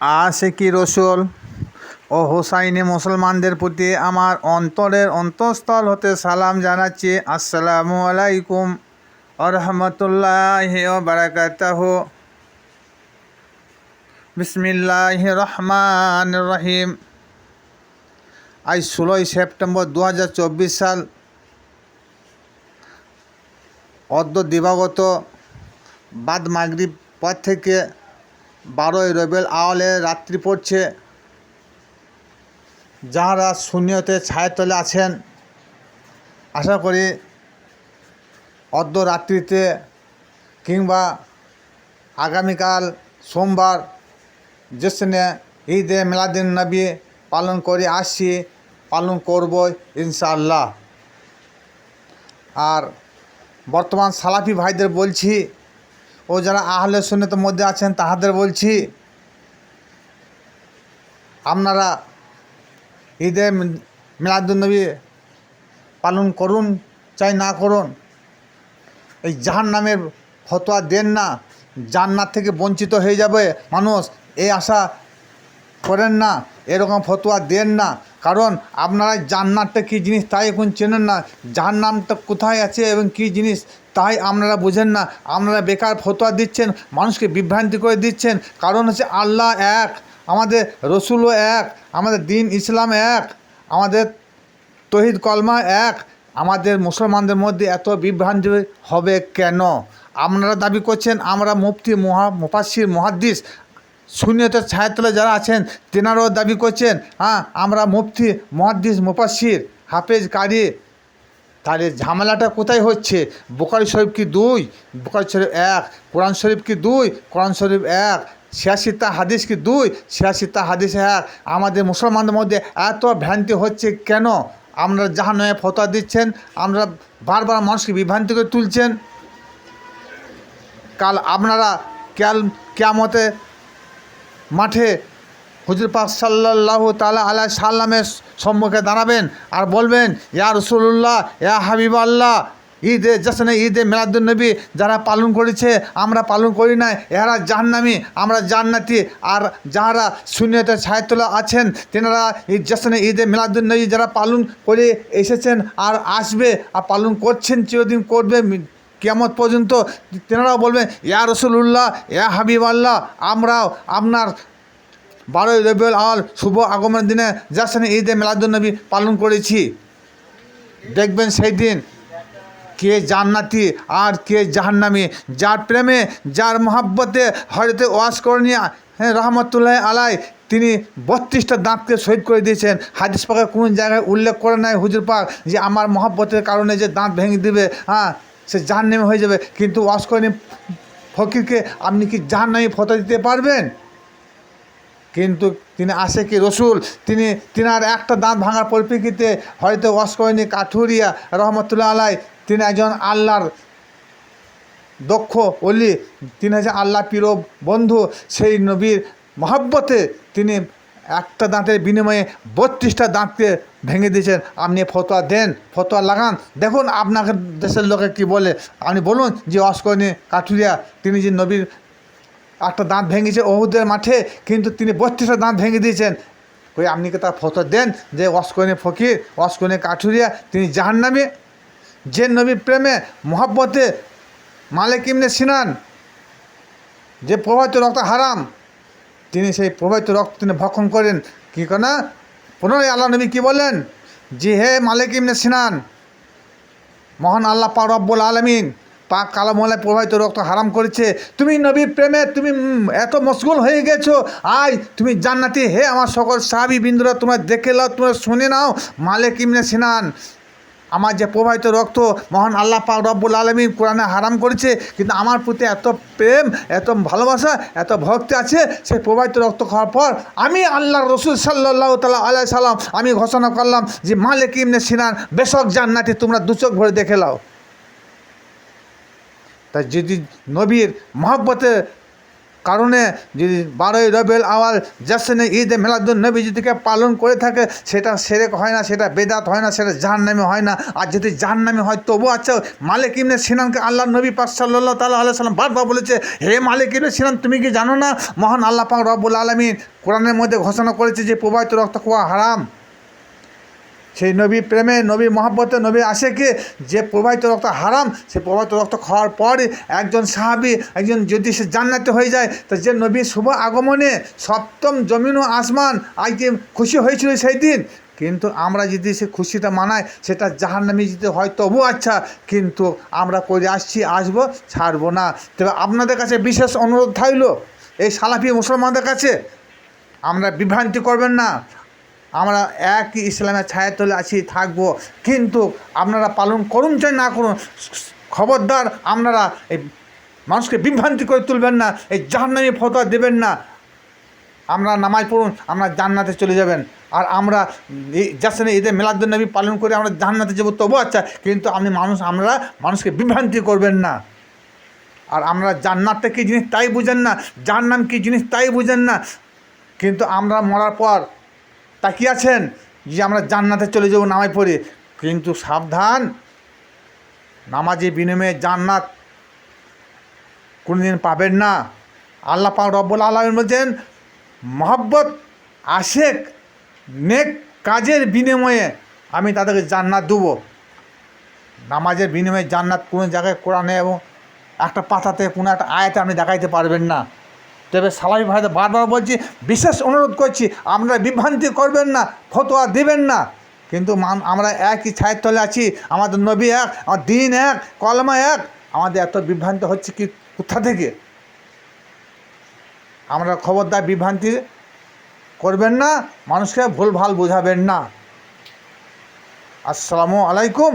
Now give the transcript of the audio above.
আশেকি রসুল ও হোসাইনি মুসলমানদের প্রতি আমার অন্তরের অন্তঃস্থল হতে সালাম জানাচ্ছি। আসসালামু আলাইকুম আরহামতুল্লাহ বারাকাতাহ। বিসমিল্লাহ রহমান রহিম। আজ ষোলোই সেপ্টেম্বর দু হাজার চব্বিশ সাল। অর্ধ দিবাগত বাদ মাগরিব পর থেকে বারোই রবিউল আওয়ালে রাত্রি পড়ছে। যাহারা শূন্যতে ছায়াতলে আছেন, আশা করি অর্ধ রাত্রিতে কিংবা আগামীকাল সোমবার যেসনে ঈদে মিলাদিন নবী পালন করে আসছি, পালন করব ইনশাআল্লাহ। আর বর্তমান সালাফি ভাইদের বলছি ও যারা আহলে সুন্নতের মধ্যে আছেন, তাহাদের বলছি, আপনারা ঈদে মিলাদুলনবী পালন করুন, চাই না করুন। এই জাহান নামের ফতোয়া দেন না, জান্নাত থেকে বঞ্চিত হয়ে যাবে মানুষ, এই আশা করেন না, এরকম ফতোয়া দেন না। কারণ আপনারা জান্নাতটা কী জিনিস তাই এখন চেনেন না? জাহান্নামটা কোথায় আছে এবং কী জিনিস তাই আপনারা বোঝেন না। আপনারা বেকার ফতোয়া দিচ্ছেন, মানুষকে বিভ্রান্তি করে দিচ্ছেন। কারণ হচ্ছে আল্লাহ এক, আমাদের রসুলও এক, আমাদের দিন ইসলাম এক, আমাদের তহিদ কলমা এক। আমাদের মুসলমানদের মধ্যে এত বিভ্রান্তি হবে কেন? আপনারা দাবি করছেন, আমরা মুফতি, মহা মুফাসির মহাদ্দিস শূন্যতের ছায়াতলে যারা আছেন, তেনারাও দাবি করছেন হ্যাঁ আমরা মুফতি মহাদ্দিস মুফাসির হাফেজ কারি, তাহলে ঝামেলাটা কোথায় হচ্ছে? বোকারি শরীফ কি দুই? বোকারি শরীফ এক, কোরআন শরীফ কি দুই? কোরআন শরীফ এক, ছিয়াশিটা হাদিস কি দুই? ছিয়াশিটা হাদিস এক। আমাদের মুসলমানদের মধ্যে এত ভ্রান্তি হচ্ছে কেন? আমরা যাহা নয় ফতোয়া দিচ্ছেন, আমরা বারবার মানুষকে বিভ্রান্তি করে তুলছেন। কাল আপনারা ক্যাল, কেয়ামতে মাঠে হুজুর পাক সাল্লাহ তালা আল্লাহ সাল্লামের সম্মুখে দাঁড়াবেন আর বলবেন, ইয়া রসুল্লাহ ইয়া হাবিব আল্লাহ ঈদে জাসনে ঈদে মিলাদুলনবী যারা পালন করেছে, আমরা পালন করি না এরা জাহান্নামি, আমরা জান্নাতি, আর যারা শূন্যতে ছায়াতলা আছেন, তেনারা ঈদ জাসনে ঈদে মিলাদুলনবী যারা পালন করে এসেছেন আর আসবে আর পালন করছেন, চিরদিন করবে কেমত পর্যন্ত তেনারাও বলবেন ইয়া রসুল্লাহ ইয়া হাবিব আল্লাহ আমরাও আপনার বারোই রবিউল আওয়াল শুভ আগমনের দিনে যাসনে ঈদে মিলাদুলনবী পালন করেছি। দেখবেন সেই দিন কে জান্নাতি আর কে জাহান্নামি, যার প্রেমে, যার মহাব্বতে হয়তো ওয়াজ করনিয়া হ্যাঁ রহমতুল্লাহ আলাই তিনি বত্রিশটা দাঁতকে শহীদ করে দিয়েছেন। হাদিস পাকে কোন জায়গায় উল্লেখ করে নাই হুজুর পাক যে আমার মহাব্বতের কারণে যে দাঁত ভেঙে দিবে হ্যাঁ সে জাহান্নামি হয়ে যাবে। কিন্তু ওয়াজ করেনি, ফকিরকে আপনি কি জাহান্নামি ফটো দিতে পারবেন? কিন্তু তিনি আসে কি রসুল? তিনি, তিনার একটা দাঁত ভাঙার পরিপ্রেক্ষিতে হয়তো অস্কয়নি কাঠুরিয়া রহমতুল্লাহ আলাই তিনি একজন আল্লাহর দক্ষ অলি তিনি হচ্ছে আল্লাহ পীর বন্ধু। সেই নবীর মহাব্বতে তিনি একটা দাঁতের বিনিময়ে বত্রিশটা দাঁতকে ভেঙে দিয়েছেন। আপনি ফতোয়া দেন, ফতোয়া লাগান। দেখুন আপনাকে দেশের লোকে কি বলে। আপনি বলুন যে অস্কয়নি কাঠুরিয়া, তিনি যে নবীর একটা দাঁত ভেঙেছে অহুদের মাঠে, কিন্তু তিনি বত্রিশটা দাঁত ভেঙে দিয়েছেন। ওই আপনি কি তার ফটো দেন যে অস্কনে ফকির অস্কনে কাঠুরিয়া, তিনি জাহান নামে যে নবীর প্রেমে, মহাব্বতে মালিক ইমনে সিনান, যে প্রবাহিত রক্ত হারাম, তিনি সেই প্রবাহিত রক্ত তিনি ভক্ষণ করেন। কী না পুনরায় আল্লাহ নবী কী বললেন? যে হে মালিক ইমনে সিনান, মহান আল্লাহ পা রব্বুল আলমিন, পাক কালামলায় প্রবাহিত রক্ত হারাম করেছে। তুমি নবীর প্রেমে তুমি এত মশগুল হয়ে গেছো, আয় তুমি জান্নাতি হে আমার সকল সাহাবি বিন্দুরা তোমরা দেখে নাও তোমরা শুনে নাও, মালিক ইমনে সিনান। আমার যে প্রবাহিত রক্ত মহান আল্লাহ পাক রব্বুল আলমী কোরআনে হারাম করেছে, কিন্তু আমার প্রতি এত প্রেম, এত ভালোবাসা, এত ভক্তি আছে সেই প্রবাহিত রক্ত খাওয়ার পর আমি আল্লাহ রসুল সাল্লাহ তালা আলাই সাল্লাম, আমি ঘোষণা করলাম যে মালিক ইমনে সিনান, বেশক জান্নাতি, তোমরা দুচোখ ভরে দেখে লাও তাই যদি নবীর মহব্বতে কারণে যদি বারোই রবেল আওয়াল জাসনে ঈদ মেলাদুল নবী যদিকে পালন করে থাকে, সেটা সেরেক হয় না, সেটা বেদাত হয় না, সেটা জাহান নামে হয় না। আর যদি জাহান নামে হয়, তবু আচ্ছা মালিক ইমনে সিনানকে আল্লাহ নবী পাক সাল্লাহ তাল্লাহ আল্লাহ সাল্লাম বারবার বলেছে, হে মালিক ইমনে সিনান, তুমি কি জানো না? মহান আল্লাহ পাক রব্বুল আলমিন কোরআনের মধ্যে ঘোষণা করেছে যে, প্রবাহিত রক্ত খাওয়া হারাম। সেই নবী প্রেমে, নবী মহাব্বতে, নবী আশেকে যে প্রবাহিত রক্ত হারাম সে প্রবাহিত রক্ত খাওয়ার পরে একজন সাহাবি, একজন যদি সে জান্নাতে হয়ে যায়, তো যে নবী শুভ আগমনে সপ্তম জমিন ও আসমান আজকে খুশি হয়েছিল সেই দিন। কিন্তু আমরা যদি সে খুশিটা মানাই, সেটা জাহার নামে যদি হয়, তবু আচ্ছা কিন্তু আমরা করে আসছি, আসব, ছাড়বো না। তবে আপনাদের কাছে বিশেষ অনুরোধ থাকল এই সালাফি মুসলমানদের কাছে, আমরা বিভ্রান্তি করবেন না। আমরা একই ইসলামের ছায়া তলে আছি, থাকব। কিন্তু আপনারা পালন করুন চাই, না করুন, খবরদার আপনারা এই মানুষকে বিভ্রান্তি করে তুলবেন না, এই জাহান্নামী ফতোয়া দেবেন না। আমরা নামাজ পড়ুন, আমরা জান্নাতে চলে যাবেন। আর আমরা যাসনে ঈদের মেলাদুন্নবী পালন করে আমরা জান্নাতে যাব তবু আচ্ছা কিন্তু আপনি মানুষ, আমরা মানুষকে বিভ্রান্তি করবেন না। আর আমরা জান্নাতটা কী জিনিস তাই বুঝেন না, জাহান্নাম কী জিনিস তাই বুঝেন না। কিন্তু আমরা মরার পর তাকিয়ে আছেন? যে আমরা জান্নাতে চলে যাব নামাজ পড়ে। কিন্তু সাবধান। নামাজে বিনিময়ে জান্নাত কোনোদিন পাবেন না। আল্লাহ পাক রব্বুল আলমিন বলছেন, মহব্বত, আশেক, নেক কাজের বিনিময়ে আমি তাদেরকে জান্নাত দেবো। নামাজের বিনিময়ে জান্নাত কোনো জায়গায় কোরআনে এবং একটা পাতাতে, কোনো একটা আয়াতে আপনি দেখাইতে পারবেন না। তবে সালামি ভাইদের বারবার বলছি, বিশেষ অনুরোধ করছি, আপনারা বিভ্রান্তি করবেন না, ফতোয়া দেবেন না। কিন্তু আমরা একই ছায়ের তলে আছি, আমাদের নবী এক আমার দিন এক, কলমা এক। আমাদের এত বিভ্রান্তি হচ্ছে কি, কোথা থেকে? আমরা খবরদার বিভ্রান্তি করবেন না, মানুষকে ভুলভাল বোঝাবেন না। আসসালামু আলাইকুম